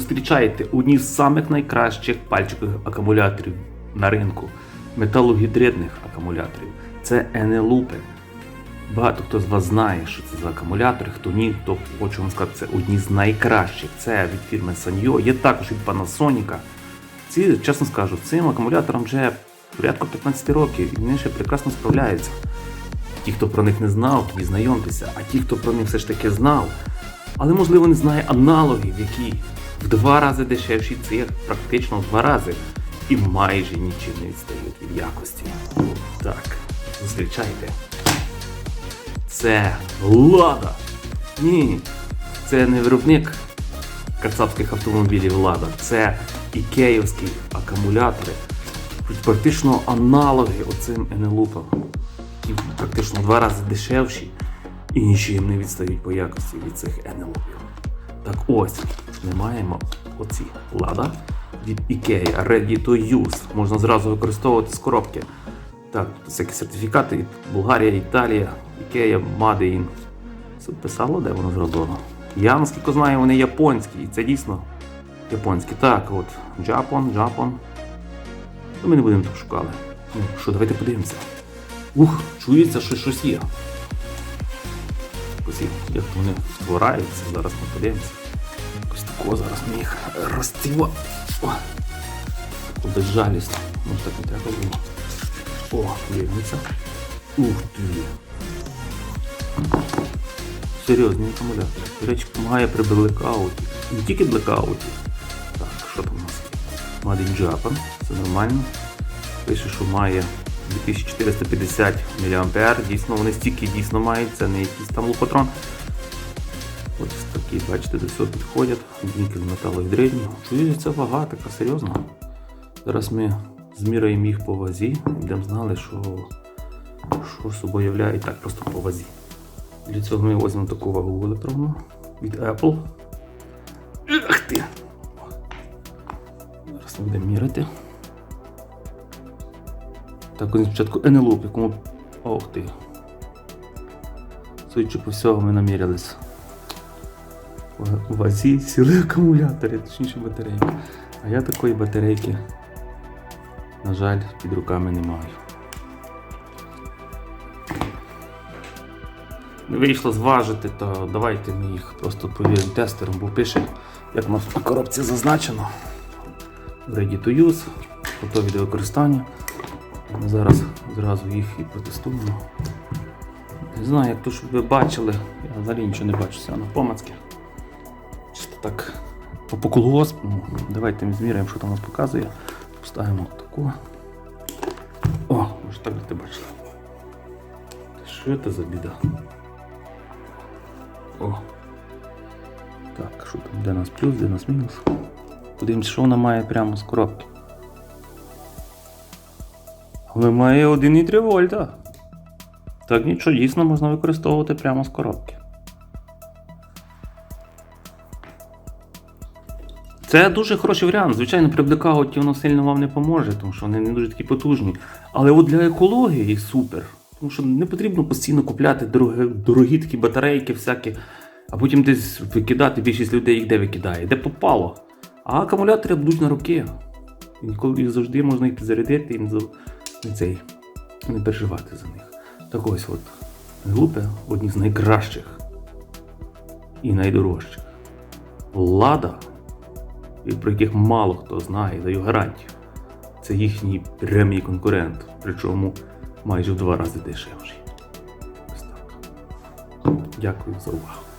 зустрічаєте одні з самих найкращих пальчикових акумуляторів на ринку металогідридних акумуляторів. Це Енелупи. Багато хто з вас знає, що це за акумулятори, хто ні, то хочу вам сказати, це одні з найкращих. Це від фірми Sanyo, є також від Panasonic. Ці, чесно скажу, цим акумуляторам вже порядку 15 років і вони ще прекрасно справляються. Ті, хто про них не знав, тоді знайомтеся, а ті, хто про них все ж таки знав, але можливо не знає аналогів, які в два рази дешевші цих, практично в два рази, і майже нічим не відстають від якості. Так, зустрічайте. Це Лада. Ні, це не виробник кацапських автомобілів Лада. Це ікеївські акумулятори. Практично аналоги оцим Енелупам. Які практично в два рази дешевші і нічим не відстають по якості від цих Енелупів. Так ось, ми маємо оці Лада від IKEA Ready to Use. Можна зразу використовувати з коробки. Так, всякі сертифікати Болгарія, Італія, Ікея, Made in. Це писало, де воно зроблено. Я наскільки знаю, вони японські, і це дійсно японські. Так, от, Japan, Japan. Ну, ми не будемо тут шукали. Ну, що, давайте подивимося. Ух, чується, що щось є. Як вони створаються, зараз ми подивимося. Ось такого зараз ми їх розтіва. О, таку безжалість. Може так не треба було. О, дивіться. Ух ти. Серйозний акумулятор. До речі, допомагає при блекауті. Не тільки блекауті. Так, що там у нас? Made in Japan. Це нормально. Пише, що має 2450 мА. Дійсно, вони стільки дійсно мають, це не якийсь там лопатрон. Ось такі, бачите, до цього підходять. Нікель металогідридні. Чую, це вага така серйозна. Зараз ми зміряємо їх по вазі, будемо знали, що, що собою так просто по вазі. Для цього ми візьмемо таку вагу електронну від Apple. Ах ти! Зараз ми будемо міряти. Так, ось спочатку НЛО, якому. Ох ти. Судячи по всього, ми намірялись. У вазі сіли акумулятори, точніше батарейки. А я такої батарейки, на жаль, під руками не маю. Не вийшло зважити, то давайте ми їх просто провіримо тестером, бо пише, як у нас на коробці зазначено. Ready to use, готові до використання. Ми зараз зразу їх і протестуємо. Не знаю, як то, щоб ви бачили, я взагалі нічого не бачу, все на помацки. Так по. Давайте зміряємо, що там нас показує. Поставимо таку. О, може так би ти бачили. Що це за біда? О. Так, що там, де нас плюс, де нас мінус? Подивимось, що вона має прямо з коробки. Але має 1,3 вольта. Так нічого дійсно можна використовувати прямо з коробки. Це дуже хороший варіант. Звичайно, при блекауті воно сильно вам не поможе, тому що вони не дуже такі потужні. Але от для екології супер. Тому що не потрібно постійно купляти дорогі, дорогі такі батарейки, всякі, а потім десь викидати. Більшість людей їх де викидає, де попало. А акумулятори будуть на роки. І ніколи їх завжди можна їх підзарядити і не, цей, не переживати за них. Так ось от. Глупе одні з найкращих і найдорожчих. Лада, про яких мало хто знає, даю гарантію. Це їхній прямий конкурент, причому майже в два рази дешевший. Ось так. Дякую за увагу.